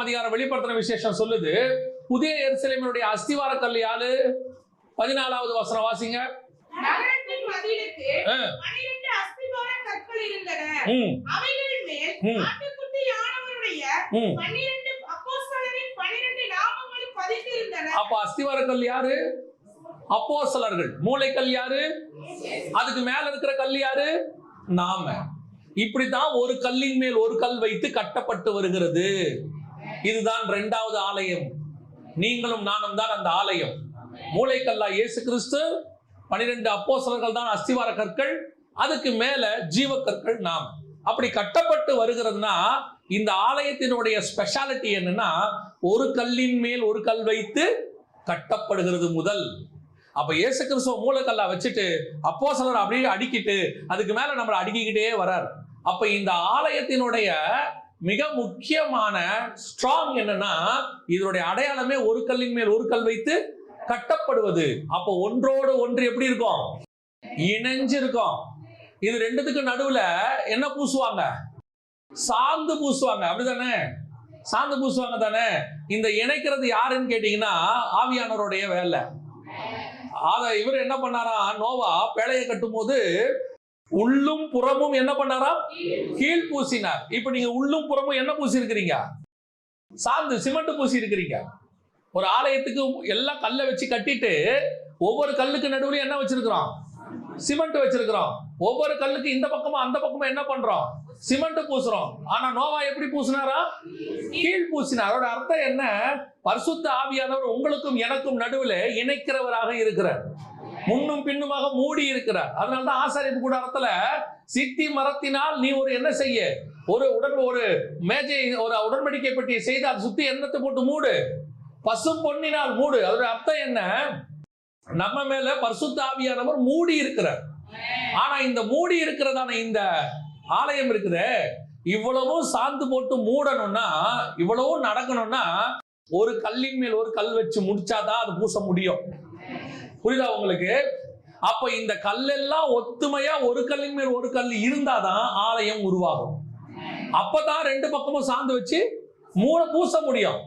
பதினாலாம் அதிகாரம் வெளிப்படுத்தின விசேஷம் சொல்லுது. புதிய எருசலேமினுடைய அஸ்திவார கல் யாரு? பதினாலாவது வசனம் வாசிங்க. அப்ப அஸ்திவார கல் யாரு? அப்போஸ்தலர்கள். மூளைக்கல் யாரு? அதுக்கு மேல இருக்கிற கல் யாரு? நாம. இப்படித்தான் ஒரு கல்லின் மேல் ஒரு கல் வைத்து கட்டப்பட்டு வருகிறது. இதுதான் இரண்டாவது ஆலயம். நீங்களும் நானும் தான் அந்த ஆலயம். மூளைக்கல்லா இயேசு கிறிஸ்து பனிரெண்டு அப்போசலர்கள் தான் அஸ்திவார கற்கள் அதுக்கு மேல ஜீவ கற்கள் நாம். அப்படி கட்டப்பட்டு வருகிறதுனா இந்த ஆலயத்தினுடைய ஸ்பெஷாலிட்டி என்னன்னா ஒரு கல்லின் மேல் ஒரு கல் வைத்து கட்டப்படுகிறது முதல். அப்ப இயேசு கிறிஸ்துவ மூலக்கல்லா வச்சுட்டு அப்போ சிலர் அப்படியே அடிக்கிட்டு அதுக்கு மேல நம்மளை அடுக்கிக்கிட்டே வரார். அப்ப இந்த ஆலயத்தினுடைய மிக முக்கியமான ஸ்ட்ராங் என்னன்னா இதனுடைய அடையாளமே ஒரு கல்லின் மேல் ஒரு கல் வைத்து கட்டப்படுவது. அப்போ ஒன்றோடு ஒன்று எப்படி இருக்கும்? இணைஞ்சு இருக்கும் இது ரெண்டுத்துக்கு நடுவுல என்ன பூசுவாங்க? சாந்து பூசுவாங்க. அப்படிதானே சாந்து பூசுவாங்க தானே? இந்த இணைக்கிறது யாருன்னு கேட்டீங்கன்னா ஆவியானவருடைய வேலை. அத இவர் என்ன பண்ணாரா? நோவா பேழையை கட்டும் போது உள்ளும் புறமும் என்ன பண்ணாரா? கீழ் பூசினார். இப்ப நீங்க உள்ளும் புறமும் என்ன பூசி இருக்கிறீங்க சாந்து சிமெண்ட் பூசி இருக்கிறீங்க ஒரு ஆலயத்துக்கு எல்லாம் கல்லை வச்சு கட்டிட்டு ஒவ்வொரு கல்லுக்கு நடுவில் என்ன வச்சிருக்கிறோம்? சிமெண்ட் வச்சிருக்கிறோம். ஒவ்வொரு கல்லுக்கு இந்த பக்கமும் அந்த பக்கமும் என்ன பண்றோம்? சிமெண்ட் பூசுறோம். ஆனா நோவா எப்படி பூசினாரா? கீழ் பூசினார். அதோட அர்த்தம் என்ன? பரிசுத்த ஆவியானவர் உங்களுக்கும் எனக்கும் நடுவில் இணைக்கிறவராக இருக்கிறார். முன்னும் பின்னுமாக மூடி இருக்கிறார். அதனால தான் ஆசாரிப்பு கூடாரத்துல சித்தி மரத்தினால் நீ ஒரு என்ன செய்ய? ஒரு உடன் ஒரு மேஜை ஒரு உடன்படிக்கை பெட்டியை செய்து அதை சுத்தி எண்ணத்தை போட்டு மூடு. பசும் பொன்னினால் மூடு. அதோட அர்த்தம் என்ன? நம்ம மேல பரிசுத்தாவியானவர் மூடி இருக்கிறார். ஆனா இந்த மூடி இருக்கிறதான இந்த ஆலயம் இருக்குதே இவ்வளவும் சாந்து போட்டு மூடணும்னா இவ்வளவும் நடக்கணும்னா ஒரு கல்லின் மேல் ஒரு கல் வச்சு முடிச்சாதான் அது பூச முடியும். புரியுதா உங்களுக்கு? அப்ப இந்த கல்லெல்லாம் ஒத்துமையா ஒரு கல்லின் மேல் ஒரு கல் இருந்தாதான் ஆலயம் உருவாகும். அப்பதான் ரெண்டு பக்கமும் சாந்து வச்சு மூணு பூச முடியும்.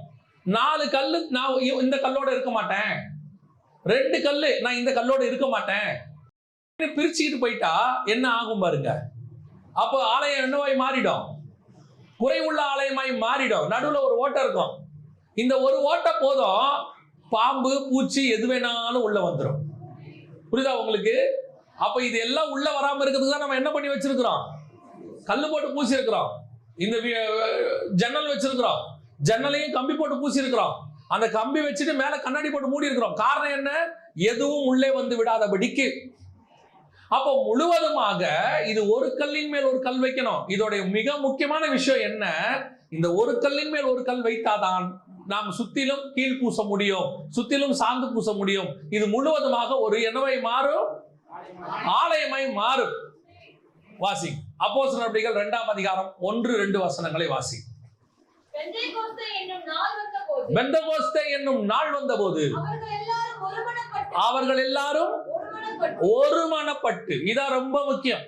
நாலு கல்லு நான் இந்த கல்லோட இருக்க மாட்டேன். ரெண்டு கல்லு நான் இந்த கல்லோட இருக்க மாட்டேன். பிரிச்சுக்கிட்டு போயிட்டா என்ன ஆகும் பாருங்க. அப்போ ஆலயம் என்னவாய் மாறிடும்? குறைவுள்ள ஆலயமாய் மாறிடும். நடுவில் ஒரு ஓட்டை இருக்கும். இந்த ஒரு ஓட்டை போதும். பாம்பு பூச்சி எது வேணாலும் உள்ள வந்துடும் புரியுதா உங்களுக்கு? அப்ப இது எல்லாம் உள்ள வராம இருக்கிறதுக்கு தான் நம்ம என்ன பண்ணி வச்சிருக்கிறோம்? கல்லு போட்டு பூசி இருக்கிறோம் இந்த ஜன்னல் வச்சிருக்கிறோம். ஜன்னலையும் கம்பி போட்டு பூசி இருக்கிறோம் அந்த கம்பி வச்சுட்டு மேல கண்ணாடி போட்டு மூடி இருக்கிறோம் காரணம் என்ன? எதுவும் உள்ளே வந்து விடாதபடிக்கு. அப்போ முழுவதுமாக இது ஒரு கல்லின் மேல் ஒரு கல் வைக்கணும். இதோடைய மிக முக்கியமான விஷயம் என்ன? இந்த ஒரு கல்லின் மேல் ஒரு கல் வைத்தாதான் நாம் சுத்திலும் கீழ் பூச முடியும் சுத்திலும் சாந்து பூச முடியும். இது முழுவதுமாக ஒரு என்னவை மாறும்? ஆலயமாய் மாறும். வாசி அப்போஸ் நடவடிக்கைகள் இரண்டாம் அதிகாரம் ஒன்று ரெண்டு வசனங்களை வாசி பெந்தேகோஸ்தே என்னும் நாள் வந்தபோது பெந்தகோஸ்தே என்னும் நாள் வந்தபோது அவர்கள் எல்லாரும் ஒருமனப்பட்டு அவர்கள் இதான் ரொம்ப முக்கியம்.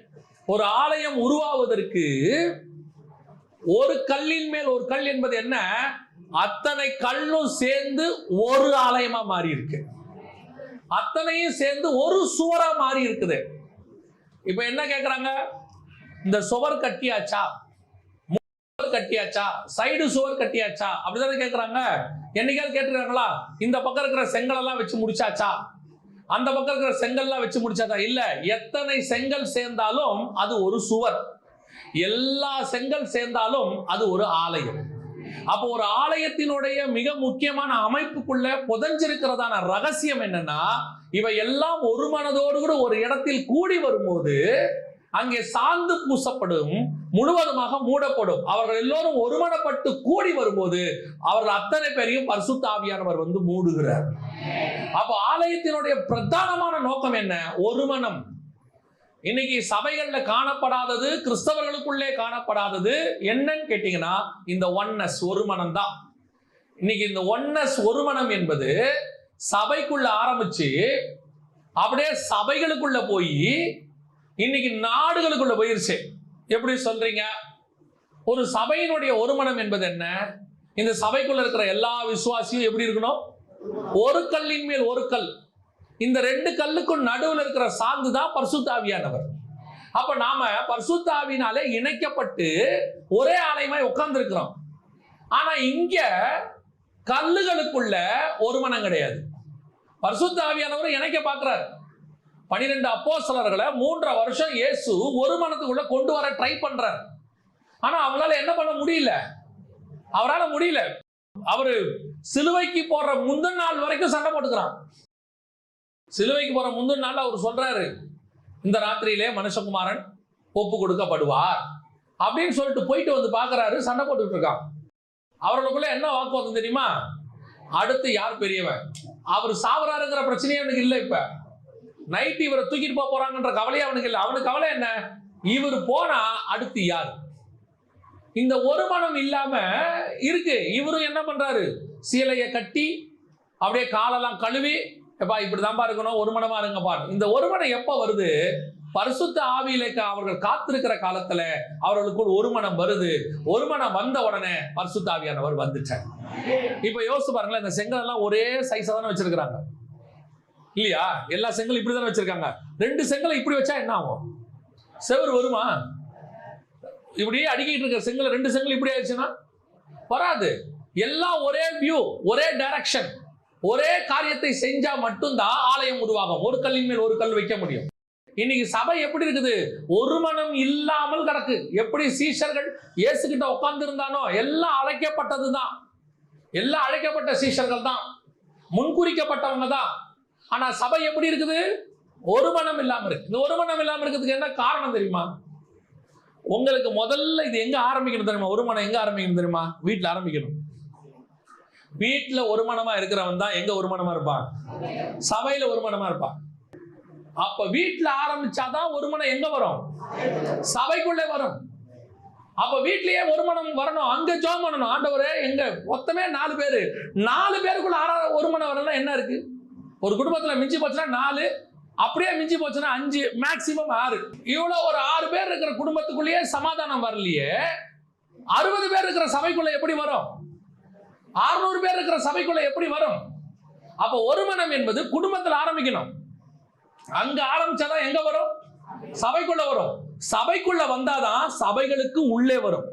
ஒரு ஆலயம் உருவாவதற்கு ஒரு கல்லின் மேல் ஒரு கல் என்பது என்ன? அத்தனை கல்லும் சேர்ந்து ஒரு ஆலயமா மாறி இருக்கு அத்தனையும் சேர்ந்து ஒரு சுவரா மாறி இருக்குது இப்ப என்ன கேக்குறாங்க? இந்த சுவர் கட்டியாச்சா? சுவர் கட்டியாச்சா? சைடு சுவர் கட்டியாச்சா? அப்படிதானே கேக்குறாங்க. என்னைக்காவது கேட்டுருக்காங்களா? இந்த பக்கம் இருக்கிற செங்கல் எல்லாம் வச்சு முடிச்சாச்சா? அந்த பக்கம் இருக்கிற செங்கல்லாம் வச்சு முடிச்சாச்சா இல்ல எத்தனை செங்கல் சேர்ந்தாலும் அது ஒரு சுவர். எல்லா செங்கல் சேர்ந்தாலும் அது ஒரு ஆலயம். அப்போ ஒரு ஆலயத்தினுடைய மிக முக்கியமான அமைப்புக்குள்ள புதஞ்சிருக்கிறதான ரகசியம் என்னன்னா இவை எல்லாம் ஒரு மனதோடு கூட ஒரு இடத்தில் கூடி வரும்போது அங்கே சாந்து பூசப்படும் முழுவதுமாக மூடப்படும். அவர்கள் எல்லோரும் ஒருமனப்பட்டு கூடி வரும்போது அவர்கள் அத்தனை பேரையும் பரிசுத்தாவியானவர் வந்து மூடுகிறார். அப்போ ஆலயத்தினுடைய பிரதானமான நோக்கம் என்ன? ஒருமனம். இன்னைக்கு சபைகள்ல காணப்படாதது கிறிஸ்தவர்களுக்குள்ளே காணப்படாதது என்னன்னு கேட்டீங்கன்னா இந்த ஒன்னஸ் ஒருமனம் தான். இன்னைக்கு இந்த ஒன்னஸ் ஒருமனம் என்பது சபைக்குள்ள ஆரம்பிச்சு அப்படியே சபைகளுக்குள்ள போய் இன்னைக்கு நாடுகளுக்குள்ள போயிருச்சு. எப்படி சொல்றீங்க? ஒரு சபையினுடைய ஒருமனம் என்பது என்ன? இந்த சபைக்குள்ள இருக்கிற எல்லா விசுவாசியும் எப்படி இருக்கணும்? ஒரு கல்லின் மேல் ஒரு கல். இந்த ரெண்டு கல்லுக்கும் நடுவில் இருக்கிற சாந்து தான் பர்சுத்தாவியானவர். அப்ப நாம பர்சுத்தாவினாலே இணைக்கப்பட்டு ஒரே ஆலயமாய் உட்கார்ந்து இருக்கிறோம் ஆனா இங்க கல்லுகளுக்குள்ள ஒரு மனம் கிடையாது. பரிசுத்தாவியானவர் இணைக்க பார்க்கிறார். பனிரெண்டு அப்போசலர்களை மூன்றரை வருஷம் இயேசு ஒரு மனத்துக்குள்ள கொண்டு வர ட்ரை பண்றார். ஆனா அவங்களால என்ன பண்ண முடியல? அவரால் முடியல. அவரு சிலுவைக்கு போற முந்தின நாள் வரைக்கும் சண்டை போட்டுக்கிறான். சிலுவைக்கு போற முந்தின நாள் அவர் சொல்றாரு இந்த ராத்திரியிலே மனுஷகுமாரன் ஒப்பு கொடுக்கப்படுவார். அப்படின்னு சொல்லிட்டு போயிட்டு வந்து பாக்குறாரு சண்டை போட்டுட்டு இருக்கான். அவர்களுக்குள்ள என்ன வாக்குவாதம் தெரியுமா? அடுத்து யார் பெரியவன்? அவர் சாவறாருங்கிற பிரச்சனையே எனக்கு இல்லை இப்போ. நைட் இவரை தூக்கிட்டு போக போறாங்கன்ற கவலையே அவனுக்கு இல்லை. அவனுக்கு கவலை என்ன? இவர் போனா அடுத்து யார்? இந்த ஒரு மனம் இல்லாம இருக்கு. இவரும் என்ன பண்றாரு? சீலையை கட்டி அப்படியே காலெல்லாம் கழுவி எப்பா இப்படிதான்பா இருக்கணும் ஒரு மனமா இருங்கப்பா இந்த ஒரு மனம் எப்ப வருது? பரிசுத்த ஆவியிலேக்கு அவர்கள் காத்திருக்கிற காலத்துல அவர்களுக்குள் ஒரு மனம் வருது. ஒரு மனம் வந்த உடனே பரிசுத்த ஆவியானவர் வந்துட்டார். இப்ப யோசிச்சு பாருங்களேன் இந்த செங்கல் எல்லாம் ஒரே சைஸா தானே வச்சிருக்கிறாங்க. இல்லையா? எல்லா செங்கலும் இப்படி தானே வச்சிருக்காங்க. ரெண்டு செங்கலை இப்படி வச்சா என்ன ஆகும்? செவர் வருமா? இப்படியே அடிக்கிட்டு இருக்கிற செங்கல் ரெண்டு செங்கல் இப்படி ஆயிடுச்சுன்னா? வராது. எல்லாம் ஒரே வியூ ஒரே டைரக்ஷன் ஒரே காரியத்தை செஞ்சா மட்டும்தான் ஆலயம் உருவாகும். ஒரு கல்லின் மேல் ஒரு கல் வைக்க முடியும். இன்னைக்கு சபை எப்படி இருக்குது? ஒரு மனம் இல்லாமல் கிடக்கு. எப்படி சீஷர்கள் இயேசுகிட்ட உட்கார்ந்து இருந்தானோ எல்லாம் அழைக்கப்பட்டது தான் எல்லாம் அழைக்கப்பட்ட சீஷர்கள் தான் முன்குறிக்கப்பட்டவங்க தான் ஆனா சபை எப்படி இருக்குது? ஒரு மனம் இல்லாம இருக்கு. இந்த ஒரு மனம் இல்லாம இருக்கிறதுக்கு என்ன காரணம் தெரியுமா? உங்களுக்கு முதல்ல இது எங்க ஆரம்பிக்கணும் தெரியுமா? ஒரு மனம் எங்க ஆரம்பிக்கணும் தெரியுமா? வீட்டுல ஆரம்பிக்கணும். வீட்டுல ஒரு மனமா இருக்கிறவன் தான் எங்க ஒரு மனமா இருப்பான்? சபையில ஒரு மனமா இருப்பான். அப்ப வீட்டுல ஆரம்பிச்சாதான் ஒரு மனம் எங்க வரும்? சபைக்குள்ளே வரும். அப்ப வீட்லயே ஒரு மனம் வரணும் அங்க ஜோம் பண்ணணும். ஆண்டவரே எங்க? மொத்தமே நாலு பேரு. நாலு பேருக்குள்ள ஒரு மனம் வரலாம் என்ன இருக்கு? ஒரு குடும்பத்தில் மிஞ்சி போச்சுன்னா நாலு அப்படியே மிஞ்சி போச்சுன்னா அஞ்சு மேக்சிமம் ஆறு. இவ்வளோ ஒரு ஆறு பேர் இருக்கிற குடும்பத்துக்குள்ளேயே சமாதானம் வரலையே. அறுபது பேர் இருக்கிற சபைக்குள்ள எப்படி வரும்? அறுநூறு பேர் இருக்கிற சபைக்குள்ள எப்படி வரும்? அப்போ ஒரு மனம் என்பது குடும்பத்தில் ஆரம்பிக்கணும். அங்க ஆரம்பிச்சாதான் எங்க வரும்? சபைக்குள்ள வரும். சபைக்குள்ள வந்தாதான் சபைகளுக்கு உள்ளே வரும்.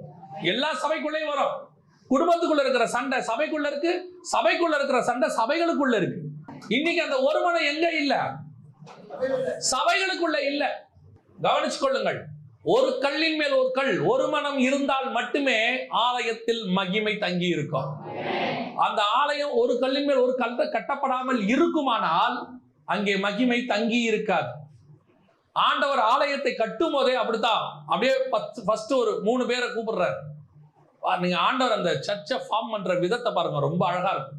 எல்லா சபைக்குள்ளேயும் வரும். குடும்பத்துக்குள்ள இருக்கிற சண்டை சபைக்குள்ள இருக்கு. சபைக்குள்ள இருக்கிற சண்டை சபைகளுக்குள்ள இருக்கு. இன்னைக்கு அந்த ஒரு மனம் எங்க இல்ல? சபைகளுக்குள்ள இல்ல. கவனிச்சு கொள்ளுங்கள் ஒரு கல்லின் மேல் ஒரு கல் ஒரு மனம் இருந்தால் மட்டுமே ஆலயத்தில் மகிமை தங்கி இருக்கும் அந்த ஆலயம் ஒரு கல்லின் மேல் ஒரு கல் கட்டப்படாமல் இருக்குமானால் அங்கே மகிமை தங்கி இருக்காது ஆண்டவர் ஆலயத்தை கட்டும் போதே அப்படித்தான். அப்படியே ஃபர்ஸ்ட் ஒரு மூணு பேரை கூப்பிடுறாரு. நீங்க ஆண்டவர் அந்த சர்ச்சை ஃபார்ம் பண்ற விதத்தை பாருங்க ரொம்ப அழகா இருக்கும்.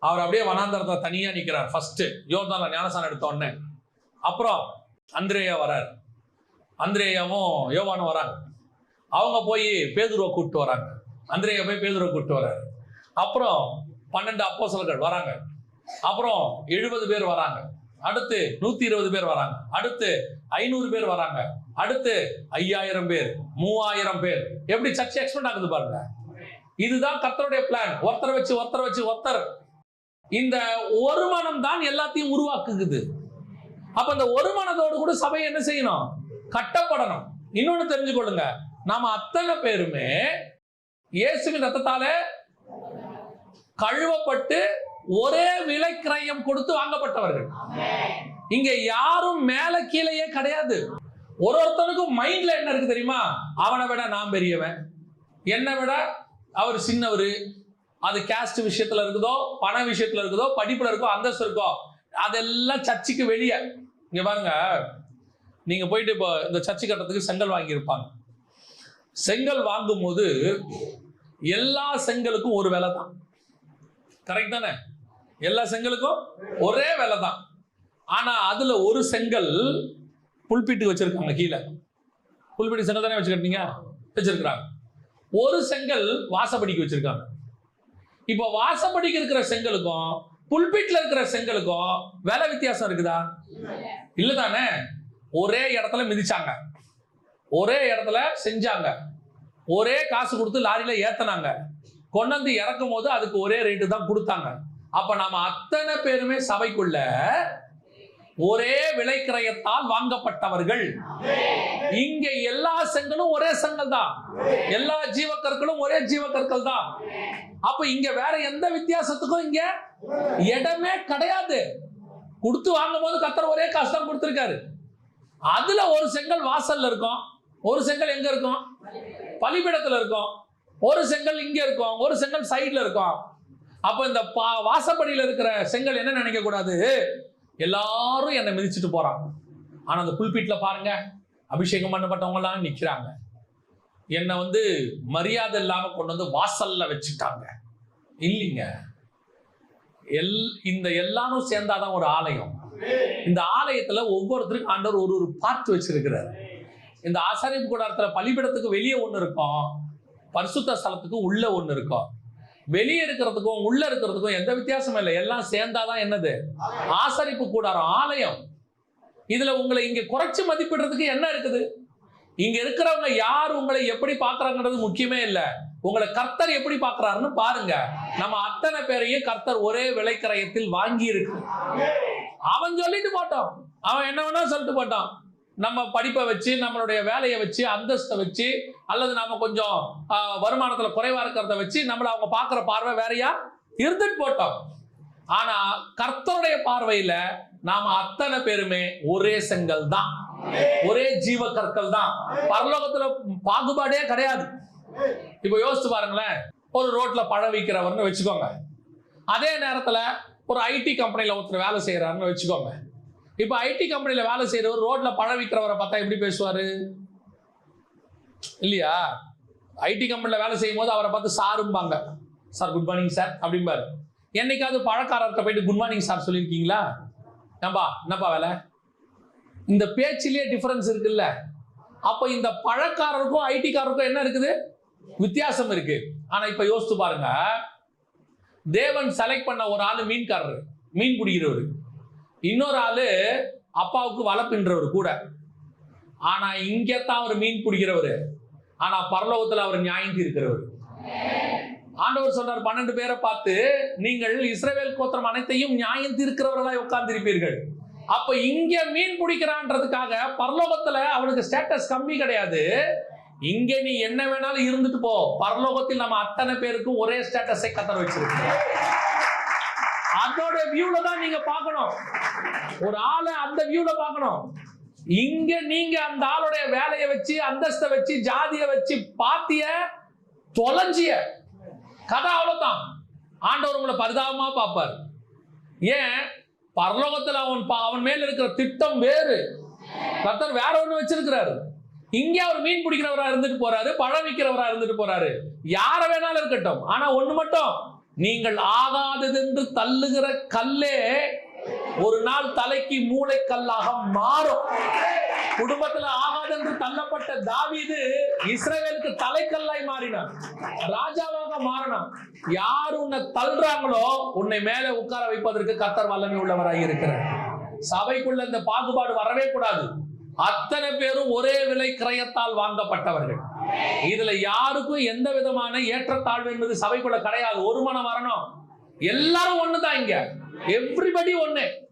அவர் அப்படியே வனாந்தரத்தில் தனியாக நிற்கிறார் ஃபர்ஸ்ட் யோர்தான்ல ஞானசானம் எடுத்தோடனே அப்புறம் அந்திரேயா வரார். அந்திரேயாவும் யோவானும் வராங்க. அவங்க போய் பேதுருவை கூப்பிட்டு வராங்க. அந்திரேயா போய் பேதுருவை கூப்பிட்டு வராரு. அப்புறம் பன்னெண்டு அப்போசல்கள் வராங்க. அப்புறம் எழுபது பேர் வராங்க. அடுத்து நூத்தி இருபது பேர் வராங்க. அடுத்து ஐநூறு பேர் வராங்க. அடுத்து ஐயாயிரம் பேர் மூவாயிரம் பேர். எப்படி சர்ச்சை எக்ஸ்பெண்ட் ஆகுது பாருங்க. இதுதான் கத்தருடைய பிளான் ஒருத்தரை வச்சு ஒருத்தரை வச்சு ஒருத்தர் இந்த ஒரு மனம் தான் எல்லாத்தையும் உருவாக்குது அப்ப இந்த ஒரு மனதோடு கூட சபை என்ன செய்யணும்? கட்டப்படணும். இன்னொன்னு தெரிஞ்சுக்கொள்ளுங்க. நாம அத்தனை பேருமே இயேசுவின் ரத்தத்தால கழுவப்பட்டு ஒரே விலை கிரயம் கொடுத்து வாங்கப்பட்டவர்கள். இங்க யாரும் மேல கீழேயே கிடையாது. ஒரு ஒருத்தனுக்கும் மைண்ட்ல என்ன இருக்கு தெரியுமா? அவனை விட நான் பெரியவன். என்னை விட அவர் சின்னவர். அது கேஸ்ட் விஷயத்துல இருக்குதோ பண விஷயத்துல இருக்குதோ படிப்புல இருக்கோ அந்தஸ்து இருக்கோ அதெல்லாம் சர்ச்சுக்கு வெளியே. இங்க பாருங்க. நீங்க போயிட்டு இப்போ இந்த சர்ச்சு கட்டத்துக்கு செங்கல் வாங்கியிருப்பாங்க. செங்கல் வாங்கும்போது எல்லா செங்கலுக்கும் ஒரு விலை தான். கரெக்ட் தானே? எல்லா செங்கலுக்கும் ஒரே விலை தான். ஆனா அதுல ஒரு செங்கல் புல்பீட்டுக்கு வச்சிருக்காங்க கீழே. புல்பீட்டு செங்கல் தானே வச்சுக்கிட்டீங்க வச்சிருக்கிறாங்க. ஒரு செங்கல் வாசப்படிக்கு வச்சிருக்காங்க. இப்போ வாசப்படிக்கு இருக்கிற செங்கலுக்கும் புல்பீட்ல இருக்கிற செங்கலுக்கும் விலை வித்தியாசம் இருக்குதா? இல்ல தானே ஒரே இடத்துல மிதிச்சாங்க. ஒரே இடத்துல செஞ்சாங்க. ஒரே காசு கொடுத்து லாரியில ஏத்துனாங்க. கொண்டாந்து இறக்கும் போது அதுக்கு ஒரே ரேட்டு தான் கொடுத்தாங்க. அப்ப நாம அத்தனை பேருமே சபைக்குள்ள ஒரே விலைக்கிரயத்தால் வாங்கப்பட்டவர்கள். இங்க எல்லா செங்கலும் ஒரே செங்கல் தான் எல்லா ஜீவக்கற்களும் ஒரே ஜீவக்கற்கள் தான் அப்ப இங்க வேற எந்த வித்தியாசத்துக்கும் இங்க இடமே கிடையாது. கொடுத்து வாங்கும் போது கத்தர் ஒரே காசு தான் கொடுத்திருக்காரு. அதுல ஒரு செங்கல் வாசல்ல இருக்கும் ஒரு செங்கல் எங்க இருக்கும்? பலிபிடத்துல இருக்கும். ஒரு செங்கல் இங்க இருக்கும் ஒரு செங்கல் சைட்ல இருக்கும். அப்ப இந்த பா- வாசப்படியில இருக்கிற செங்கல் என்ன நினைக்க கூடாது? எல்லாரும் என்னை மிதிச்சிட்டு போறாங்க. ஆனா அந்த புல்பீட்ல பாருங்க அபிஷேகம் பண்ணப்பட்டவங்க எல்லாம் நிக்கிறாங்க. என்னை வந்து மரியாதை இல்லாமல் கொண்டு வந்து வாசல்ல வச்சுட்டாங்க. இல்லைங்க. எல் இந்த எல்லாரும் சேர்ந்தாதான் ஒரு ஆலயம். இந்த ஆலயத்துல ஒவ்வொருத்தருக்கும் ஆண்டவர் ஒரு ஒரு பார்ட் வச்சிருக்கிறார். இந்த ஆசாரிப்பு கூடாரத்துல பலிபிடத்துக்கு வெளியே ஒன்று இருக்கும். பரிசுத்த ஸ்தலத்துக்கு உள்ள ஒன்று இருக்கும். வெளியே இருக்கிறதுக்கும் உள்ள இருக்கிறதுக்கும் எந்த வித்தியாசமும் இல்லை. எல்லாம் சேர்ந்தாதான் என்னது? ஆசரிப்பு கூடாரம் ஆலயம். இதுல உங்களை இங்க குறைச்சு மதிப்பிடுறதுக்கு என்ன இருக்குது? இங்க இருக்கிறவங்க யார் உங்களை எப்படி பாக்குறாங்கன்றது முக்கியமே இல்ல. உங்களை கர்த்தர் எப்படி பாக்குறாருன்னு பாருங்க. நம்ம அத்தனை பேரையும் கர்த்தர் ஒரே விலைக்கரையத்தில் வாங்கி இருக்கு அவன் சொல்லிட்டு போட்டான். அவன் என்ன வேணா சொல்லிட்டு போட்டான். நம்ம படிப்பை வச்சு நம்மளுடைய வேலையை வச்சு அந்தஸ்தை வச்சு அல்லது நாம கொஞ்சம் வருமானத்துல குறைவா இருக்கிறத வச்சு நம்மள அவங்க பார்க்குற பார்வை வேறையா இருந்துட்டு போட்டோம். ஆனா கர்த்தருடைய பார்வையில நாம அத்தனை பேருமே ஒரே செங்கல் தான் ஒரே ஜீவ கற்கள் தான். பரலோகத்துல பாகுபாடே கிடையாது. இப்போ யோசிச்சு பாருங்களேன். ஒரு ரோட்ல பழம் விற்கிறவர்னு வச்சுக்கோங்க. அதே நேரத்துல ஒரு ஐடி கம்பெனில ஒருத்தர் வேலை செய்யறாருன்னு வச்சுக்கோங்க. இப்ப ஐடி கம்பெனில வேலை செய்யறவர் ரோட்ல பழம் விற்கிறவரை பார்த்தா எப்படி பேசுவாரு? இல்லையா? ஐடி கம்பெனில வேலை செய்யும் போது அவரை பார்த்து சாரும்பாங்க. சார் குட் மார்னிங் சார் அப்படிம்பாரு. என்னைக்காவது பழக்காரர்கிட்ட போயிட்டு குட் மார்னிங் சார் சொல்லியிருக்கீங்களா? என்னப்பா என்னப்பா வேலை? இந்த பேச்சிலேயே டிஃபரன்ஸ் இருக்குல்ல. அப்போ இந்த பழக்காரருக்கும் ஐடிக்காரருக்கும் என்ன இருக்குது? வித்தியாசம் இருக்கு. ஆனா இப்ப யோசித்து பாருங்க. தேவன் செலக்ட் பண்ண ஒரு ஆளு மீன்காரர். மீன் பிடிக்கிறவர். இன்னொரு ஆளு அப்பாவுக்கு வலை கூட. ஆனா இங்கே தான் அவர் மீன் பிடிக்கிறவர். ஆனா பரலோகத்துல அவர் நியாயம் இருக்கிறவர் ஆண்டவர் சொன்னார் பன்னெண்டு பேரை பார்த்து நீங்கள் இஸ்ரேவேல் கோத்திரம் அனைத்தையும் நியாயம் தீர்க்கிறவர்களாய் உட்கார்ந்திருப்பீர்கள். அப்ப இங்க மீன் பிடிக்கிறான்றதுக்காக பரலோகத்துல அவனுக்கு ஸ்டேட்டஸ் கம்மி கிடையாது. இங்க நீ என்ன வேணாலும் இருந்துட்டு போ. பரலோகத்தில் நம்ம அத்தனை பேருக்கும் ஒரே ஸ்டேட்டஸை கத்தர வச்சிருக்கோம் அதோட வியூல தான் நீங்க பார்க்கணும். ஒரு ஆளை அந்த வியூல பார்க்கணும். இங்க நீங்க அந்த ஆளுடைய வேலையை வச்சு அந்தஸ்தை வச்சு ஜாதியை வச்சு பாத்திய தொலைஞ்சிய. கதை அவ்வளவுதான். ஆண்டவர் உங்களை பரிதாபமா பார்ப்பார். ஏன்? பரலோகத்தில் அவன் பா- அவன் மேல் இருக்கிற திட்டம் வேறு. கத்தர் வேற ஒன்று வச்சிருக்கிறாரு. இங்கே அவர் மீன் பிடிக்கிறவரா இருந்துட்டு போறாரு பழம் விற்கிறவரா இருந்துட்டு போறாரு. யார வேணாலும் இருக்கட்டும். ஆனா ஒண்ணு மட்டும் நீங்கள் ஆகாததென்று தள்ளுகிற கல்லே ஒரு நாள் தலைக்கு மூளைக்கல்லாக மாறும். குடும்பத்துல ஆகாது என்று தள்ளப்பட்ட தாவீது இஸ்ரேலுக்கு தலைக்கல்லாய் மாறினான். ராஜாவாக மாறினான். யார் உன்னை தள்ளுறாங்களோ உன்னை மேலே உட்கார வைப்பதற்கு கத்தர் வல்லமை உள்ளவராக இருக்கிறார். சபைக்குள்ள இந்த பாகுபாடு வரவே கூடாது. அத்தனை பேரும் ஒரே விலை கிரயத்தால் வாங்கப்பட்டவர்கள். இதுல யாருக்கும் எந்த விதமான ஏற்றத்தாழ்வு என்பது சபைக்குள்ள கிடையாது. ஒரு மனம் வரணும். எல்லாரும் ஒண்ணுதான் இங்க. எவ்ரிபடி ஒண்ணு.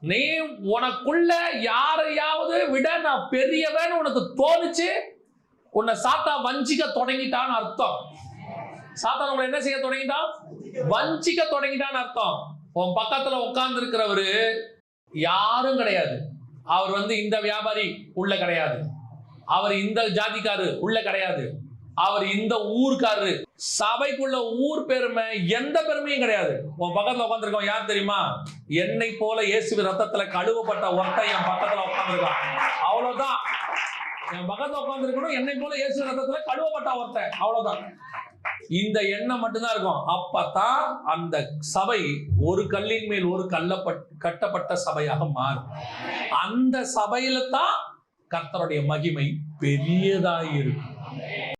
நீ உனக்குள்ள யாரையாவது விட நான் பெரியவன் உனக்கு தோணுச்சு உன்னை சாத்தா வஞ்சிக்க தொடங்கிட்டான்னு அர்த்தம். சாத்தா உங்களை என்ன செய்ய தொடங்கிட்டான்? வஞ்சிக்க தொடங்கிட்டான்னு அர்த்தம். உன் பக்கத்துல உட்கார்ந்து இருக்கிறவரு யாரும் கிடையாது. அவர் வந்து இந்த வியாபாரி உள்ள கிடையாது. அவர் இந்த ஜாதிக்காரு உள்ள கிடையாது. அவர் இந்த ஊர்க்காரரு. சபைக்குள்ள ஊர் பெருமை எந்த பெருமையும் கிடையாது. உன் பக்கத்துல உட்காந்துருக்கோம் யார் தெரியுமா? என்னை போல இயேசுவி ரத்தத்துல கழுவப்பட்ட ஒருத்தன் என் பக்கத்துல உட்காந்துருக்கான் அவ்வளவுதான். என் பக்கத்துல உட்காந்துருக்கணும் என்னை போல இயேசு ரத்தத்துல கழுவப்பட்ட ஒருத்தன். அவ்வளவுதான். இந்த எண்ணம் மட்டும்தான் இருக்கும். அப்பதான் அந்த சபை ஒரு கல்லின் மேல் ஒரு கல்லப்பட் கட்டப்பட்ட சபையாக மாறும். அந்த சபையில தான் கர்த்தருடைய மகிமை பெரியதாய் இருக்கும்